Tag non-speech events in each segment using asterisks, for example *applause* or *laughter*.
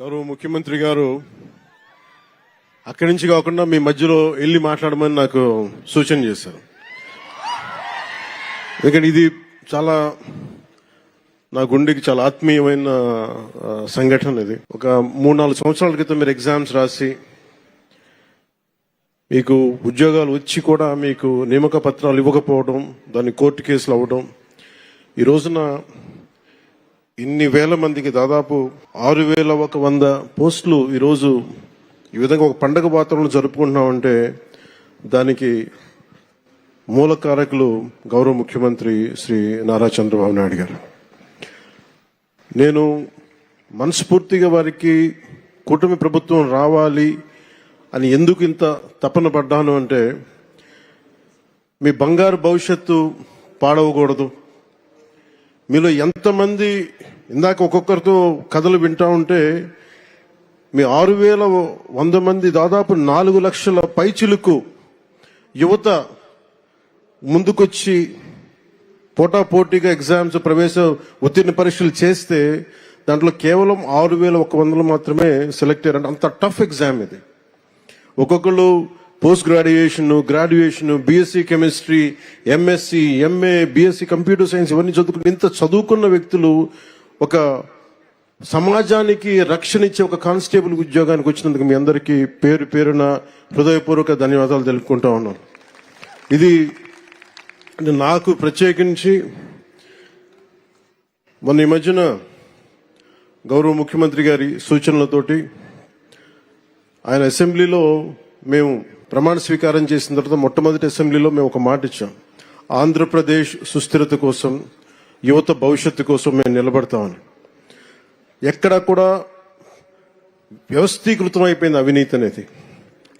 గౌరవ ముఖ్యమంత్రి గారు అక్కడి నుంచి కాకుండా మీ మధ్యలో వెళ్ళి మాట్లాడమని నాకు సూచన చేశారు. ఎందుకంటే ఇది చాలా నా గుండెకి చాలా ఆత్మీయమైన సంఘటన ఇది. ఒక మూడు నాలుగు సంవత్సరాల క్రితం మీరు ఎగ్జామ్స్ రాసి మీకు ఉద్యోగాలు వచ్చి కూడా మీకు నియామక పత్రాలు ఇవ్వకపోవడం దాన్ని కోర్టు కేసులు అవ్వడం ఈ రోజున ఇన్ని వేల మందికి దాదాపు ఆరు వేల ఒక వంద పోస్టులు ఈరోజు ఈ విధంగా ఒక పండగ వాతావరణం జరుపుకుంటున్నామంటే దానికి మూల కారకులు గౌరవ ముఖ్యమంత్రి శ్రీ నారా చంద్రబాబు నాయుడు గారు. నేను మనస్ఫూర్తిగా వారికి కూటమి ప్రభుత్వం రావాలి అని ఎందుకు ఇంత తపన పడ్డాను అంటే మీ బంగారు భవిష్యత్తు పాడవకూడదు. మీలో ఎంతమంది ఇందాక ఒక్కొక్కరితో కథలు వింటా ఉంటే మీ ఆరు వేల వంద మంది దాదాపు నాలుగు లక్షల పైచిలుకు యువత ముందుకొచ్చి పోటాపోటీగా ఎగ్జామ్స్ ప్రవేశ ఉత్తీర్ణ పరీక్షలు చేస్తే దాంట్లో కేవలం ఆరు వేల ఒక వందలు మాత్రమే సెలెక్ట్ అయ్యారంటే అంత టఫ్ ఎగ్జామ్ ఇది. ఒక్కొక్కళ్ళు post graduation graduation BSc chemistry MSc MA BSc computer science ఇవన్నీ చదువుకుని ఇంత చదువుకున్న వ్యక్తులు ఒక సమాజానికి రక్షణ ఇచ్చే ఒక కానిస్టేబుల్ ఉద్యోగానికి వచ్చినందుకు మీ అందరికీ పేరు పేరున హృదయపూర్వక ధన్యవాదాలు తెలుపుకుంటా ఉన్నాను ఇది నాకు ప్రత్యేకించి మొన్న ఈ మధ్యన గౌరవ ముఖ్యమంత్రి గారి సూచనలతోటి ఆయన అసెంబ్లీలో మేము ప్రమాణ స్వీకారం చేసిన తర్వాత మొట్టమొదటి అసెంబ్లీలో మేము ఒక మాట ఇచ్చాం. ఆంధ్రప్రదేశ్ సుస్థిరత కోసం యువత భవిష్యత్తు కోసం మేము నిలబడతామని. ఎక్కడ కూడా వ్యవస్థీకృతం అయిపోయింది అవినీతి అనేది.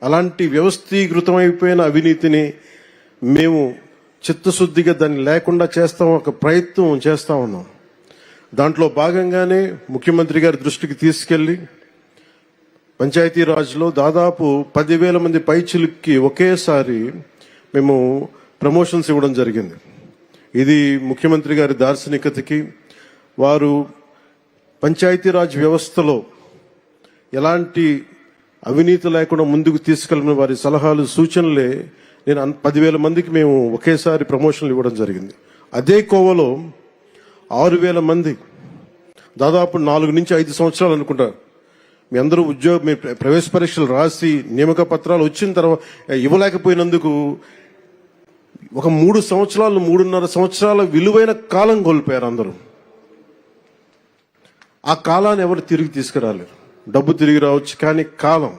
అలాంటి వ్యవస్థీకృతం అయిపోయిన అవినీతిని మేము చిత్తశుద్ధిగా దాన్ని లేకుండా చేస్తాం ఒక ప్రయత్నం చేస్తా ఉన్నాం. దాంట్లో భాగంగానే ముఖ్యమంత్రి గారి దృష్టికి తీసుకెళ్ళి పంచాయతీరాజ్లో దాదాపు పదివేల మంది పైచిలుక్కి ఒకేసారి మేము ప్రమోషన్స్ ఇవ్వడం జరిగింది. ఇది ముఖ్యమంత్రి గారి దార్శనికతకి వారు పంచాయతీరాజ్ వ్యవస్థలో ఎలాంటి అవినీతి లేకుండా ముందుకు తీసుకెళ్ళిన వారి సలహాలు సూచనలే నేను పదివేల మందికి మేము ఒకేసారి ప్రమోషన్లు ఇవ్వడం జరిగింది. అదే కోవలో ఆరు వేల మంది దాదాపు నాలుగు నుంచి ఐదు సంవత్సరాలు అనుకుంటా మీ అందరూ ఉద్యోగ మీ ప్రవేశ పరీక్షలు రాసి నియామక పత్రాలు వచ్చిన తర్వాత ఇవ్వలేకపోయినందుకు ఒక మూడు సంవత్సరాలు మూడున్నర సంవత్సరాల విలువైన కాలం కోల్పోయారు అందరూ. ఆ కాలాన్ని ఎవరు తిరిగి తీసుకురాలేరు. డబ్బు తిరిగి రావచ్చు కానీ కాలం.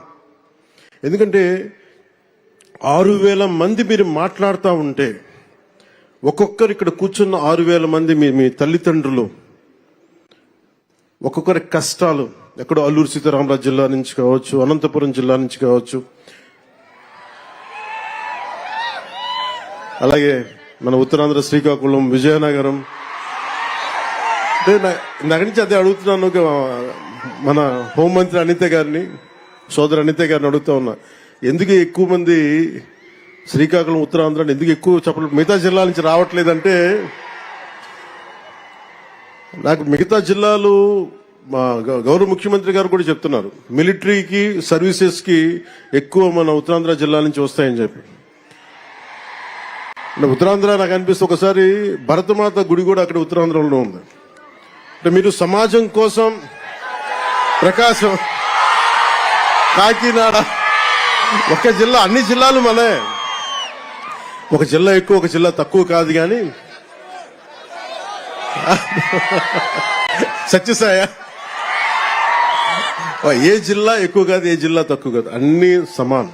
ఎందుకంటే ఆరు వేల మంది మీరు మాట్లాడుతూ ఉంటే ఒక్కొక్కరు ఇక్కడ కూర్చున్న ఆరు వేల మంది మీ మీ తల్లిదండ్రులు ఒక్కొక్కరి కష్టాలు ఎక్కడో అల్లూరు సీతారామరాజు జిల్లా నుంచి కావచ్చు అనంతపురం జిల్లా నుంచి కావచ్చు. అలాగే మన ఉత్తరాంధ్ర శ్రీకాకుళం విజయనగరం. అంటే నుంచి అదే అడుగుతున్నాను ఒక మన హోంమంత్రి అనిత గారిని సోదరు అనిత గారిని అడుగుతా ఉన్నా. ఎందుకు ఎక్కువ మంది శ్రీకాకుళం ఉత్తరాంధ్ర ఎందుకు ఎక్కువ చెప్పలేదు? మిగతా జిల్లాల నుంచి రావట్లేదంటే నాకు మిగతా జిల్లాలు గౌరవ ముఖ్యమంత్రి గారు కూడా చెప్తున్నారు. మిలిటరీకి సర్వీసెస్కి ఎక్కువ మన ఉత్తరాంధ్ర జిల్లా నుంచి వస్తాయని చెప్పి. ఉత్తరాంధ్ర నాకు అనిపిస్తే ఒకసారి భరతమాత గుడి కూడా అక్కడ ఉత్తరాంధ్రలో ఉంది. అంటే మీరు సమాజం కోసం ప్రకాశం కాకినాడ ఒక జిల్లా అన్ని జిల్లాలు మనే ఒక జిల్లా ఎక్కువ ఒక జిల్లా తక్కువ కాదు కానీ. *laughs* సత్యసాయ. ఏ జిల్లా ఎక్కువ కాదు ఏ జిల్లా తక్కువ కాదు. అన్ని సమానం.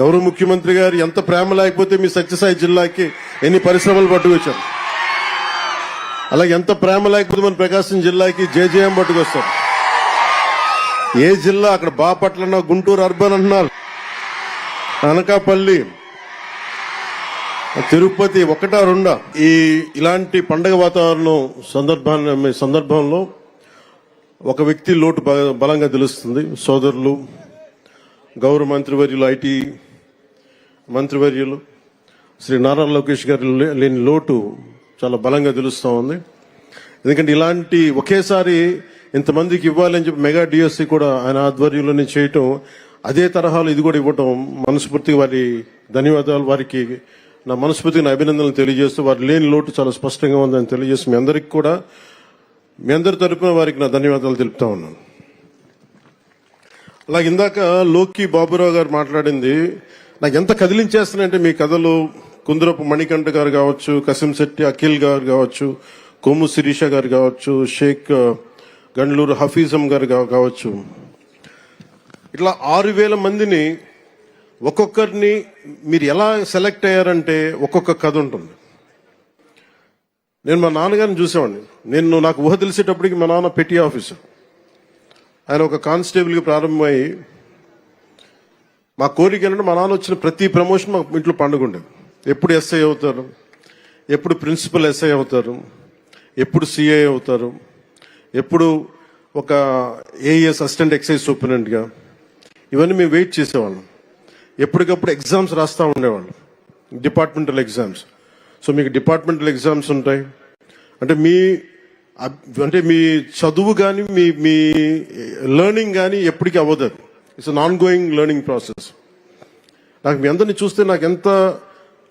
గౌరవ ముఖ్యమంత్రి గారు ఎంత ప్రేమ లేకపోతే మీ సత్యసాయి జిల్లాకి ఎన్ని పరిశ్రమలు పట్టుకొచ్చారు? అలాగే ఎంత ప్రేమ లేకపోతే మన ప్రకాశం జిల్లాకి జేజేఎం పట్టుకొస్తారు? ఏ జిల్లా అక్కడ బాపట్ల అన్నా, గుంటూరు అర్బన్ అంటున్నారు? అనకాపల్లి తిరుపతి ఒకటా రెండా? ఈ ఇలాంటి పండగ వాతావరణం సందర్భాన్ని సందర్భంలో ఒక వ్యక్తి లోటు బ- బలంగా తెలుస్తుంది. సోదరులు గౌరవ మంత్రివర్యులు ఐటీ మంత్రివర్యులు శ్రీ నారా లోకేష్ గారి లేని లోటు చాలా బలంగా తెలుస్తూ ఉంది. ఎందుకంటే ఇలాంటి ఒకేసారి ఇంతమందికి ఇవ్వాలని చెప్పి మెగా డిఎస్సి కూడా ఆయన ఆధ్వర్యంలోనే చేయటం అదే తరహాలో ఇది కూడా ఇవ్వటం మనస్ఫూర్తిగా వారి ధన్యవాదాలు. వారికి నా మనస్ఫూర్తిగా నా అభినందనలు తెలియజేస్తూ వారి లేని లోటు చాలా స్పష్టంగా ఉందని తెలియజేసి మీ అందరికీ కూడా మీ అందరి తరపున వారికి నా ధన్యవాదాలు తెలుపుతా ఉన్నాను. అలాగే ఇందాక లోకి బాబురావు గారు మాట్లాడింది నాకు ఎంత కదిలించేస్తున్నాయంటే మీ కథలు కుందరపు మణికంఠ గారు కావచ్చు కసిం శెట్టి అఖిల్ గారు కావచ్చు కొమ్ము శిరీష గారు కావచ్చు షేక్ గండ్లూరు హఫీజం గారు కావచ్చు. ఇట్లా ఆరు వేల మందిని ఒక్కొక్కరిని మీరు ఎలా సెలెక్ట్ అయ్యారంటే ఒక్కొక్క కథ ఉంటుంది. నేను మా నాన్నగారిని చూసేవాడిని. నేను నాకు ఊహ తెలిసేటప్పటికి మా నాన్న పెట్టి ఆఫీసర్. ఆయన ఒక కానిస్టేబుల్గా ప్రారంభమై మా కోరిక ఏంటంటే మా నాన్న వచ్చిన ప్రతి ప్రమోషన్ మా ఇంట్లో పండుగ ఉండేది ఎప్పుడు ఎస్ఐ అవుతారు? ఎప్పుడు ప్రిన్సిపల్ ఎస్ఐ అవుతారు? ఎప్పుడు సిఐ అవుతారు? ఎప్పుడు ఒక ఏఎస్ అసిస్టెంట్ ఎక్సైజ్ సూపరింటెంట్గా ఇవన్నీ మేము వెయిట్ చేసేవాళ్ళం. ఎప్పటికప్పుడు ఎగ్జామ్స్ రాస్తూ ఉండేవాళ్ళం. Departmental exams. సో మీకు డిపార్ట్మెంటల్ ఎగ్జామ్స్ ఉంటాయి. అంటే మీ అంటే మీ చదువు కానీ మీ మీ లెర్నింగ్ కానీ ఎప్పటికీ అవ్వదు అది. It's non going learning process నాకు మీ అందరిని చూస్తే నాకు ఎంత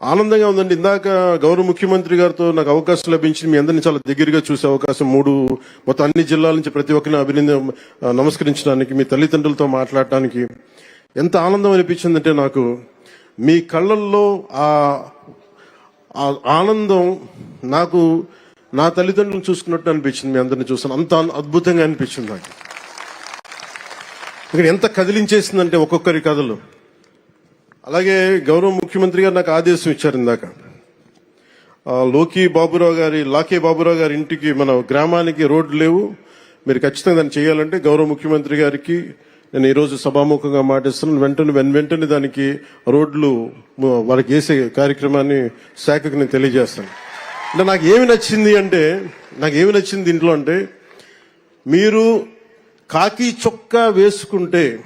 ఆనందంగా ఉందండి ఇందాక గౌరవ ముఖ్యమంత్రి గారితో నాకు అవకాశం లభించి మీ అందరిని చాలా దగ్గరగా చూసే అవకాశం మూడు మొత్తం అన్ని జిల్లాల నుంచి ప్రతి ఒక్కరిని అభినంద నమస్కరించడానికి మీ తల్లిదండ్రులతో మాట్లాడటానికి ఎంత ఆనందం అనిపించిందంటే నాకు మీ కళ్ళల్లో ఆ ఆనందం నాకు నా తల్లిదండ్రులను చూసుకున్నట్టు అనిపించింది మీ అందరిని చూసాను అంత అద్భుతంగా అనిపించింది నాకు. ఇక్కడ ఎంత కదిలించేసిందంటే ఒక్కొక్కరి కథలు. అలాగే గౌరవ ముఖ్యమంత్రి గారు నాకు ఆదేశం ఇచ్చారు ఇందాక. లోకి బాబురావు గారి లాకే బాబురావు గారి ఇంటికి మన గ్రామానికి రోడ్లు లేవు. మీరు ఖచ్చితంగా దాన్ని చేయాలంటే గౌరవ ముఖ్యమంత్రి గారికి నేను ఈరోజు సభాముఖంగా మాటిస్తున్నాను. వెంటనే వెన్ వెంటనే దానికి రోడ్లు వాళ్ళకి వేసే కార్యక్రమాన్ని శాఖకు నేను తెలియజేస్తాను. అంటే నాకు ఏమి నచ్చింది అంటే నాకు ఏమి నచ్చింది దీంట్లో అంటే మీరు కాకి చొక్కా వేసుకుంటే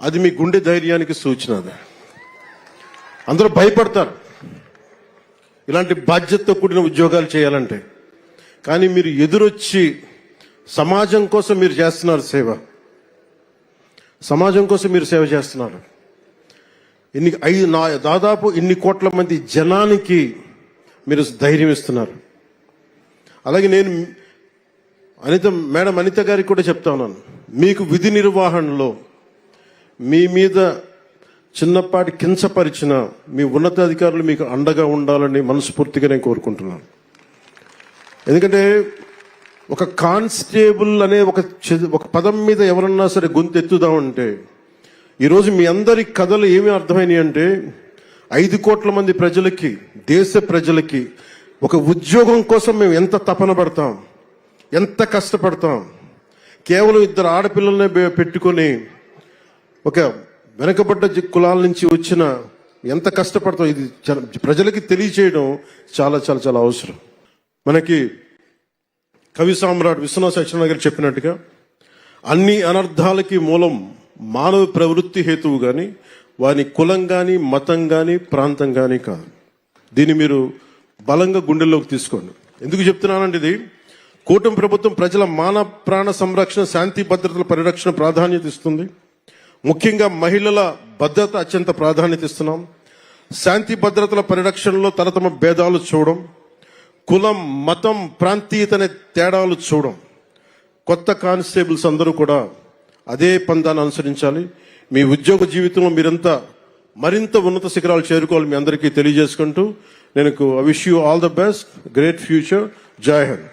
అది మీ గుండె ధైర్యానికి సూచన అది. అందరూ భయపడతారు. ఇలాంటి బాధ్యతతో కూడిన ఉద్యోగాలు చేయాలంటే. కానీ మీరు ఎదురొచ్చి సమాజం కోసం మీరు చేస్తున్నారు సేవ. సమాజం కోసం మీరు సేవ చేస్తున్నారు. ఇన్ని ఐదు నా దాదాపు ఇన్ని కోట్ల మంది జనానికి మీరు ధైర్యం ఇస్తున్నారు. అలాగే నేను అనిత మేడం అనిత గారికి కూడా చెప్తా ఉన్నాను. మీకు విధి నిర్వహణలో మీ మీద చిన్నపాటి కించపరిచిన మీ ఉన్నతాధికారులు మీకు అండగా ఉండాలని మనస్ఫూర్తిగా నేను కోరుకుంటున్నాను. ఎందుకంటే ఒక కానిస్టేబుల్ అనే ఒక ఒక పదం మీద ఎవరన్నా సరే గొంతు ఎత్తుదామంటే ఈరోజు మీ అందరి కథలు ఏమి అర్థమైనాయి అంటే ఐదు కోట్ల మంది ప్రజలకి దేశ ప్రజలకి ఒక ఉద్యోగం కోసం మేము ఎంత తపన పడతాం ఎంత కష్టపడతాం కేవలం ఇద్దరు ఆడపిల్లల్ని పెట్టుకొని ఒక వెనకబడ్డ కులాల నుంచి వచ్చిన ఎంత కష్టపడతాం ఇది ప్రజలకి తెలియచేయడం చాలా చాలా చాలా అవసరం. మనకి కవి సామ్రాట్ విశ్వనాథ్ సత్యనారాయణ గారు చెప్పినట్టుగా అన్ని అనర్థాలకి మూలం మానవ ప్రవృత్తి హేతువు కానీ వాని కులం కానీ మతం కానీ ప్రాంతం కానీ కాదు. దీన్ని మీరు బలంగా గుండెల్లోకి తీసుకోండి. ఎందుకు చెప్తున్నానంటే ఇది కూటమి ప్రభుత్వం ప్రజల మానవ ప్రాణ సంరక్షణ శాంతి భద్రతల పరిరక్షణ ప్రాధాన్యత ఇస్తుంది. ముఖ్యంగా మహిళల భద్రత అత్యంత ప్రాధాన్యత ఇస్తున్నాం. శాంతి భద్రతల పరిరక్షణలో తరతమ భేదాలు చూడడం కులం మతం ప్రాంతీయత అనే తేడాలు చూడం. కొత్త కానిస్టేబుల్స్ అందరూ కూడా అదే పందాన్ని అనుసరించాలి. మీ ఉద్యోగ జీవితంలో మీరంతా మరింత ఉన్నత శిఖరాలు చేరుకోవాలి మీ అందరికీ తెలియజేసుకుంటూ నేను wish you all the best great future Jai Hind.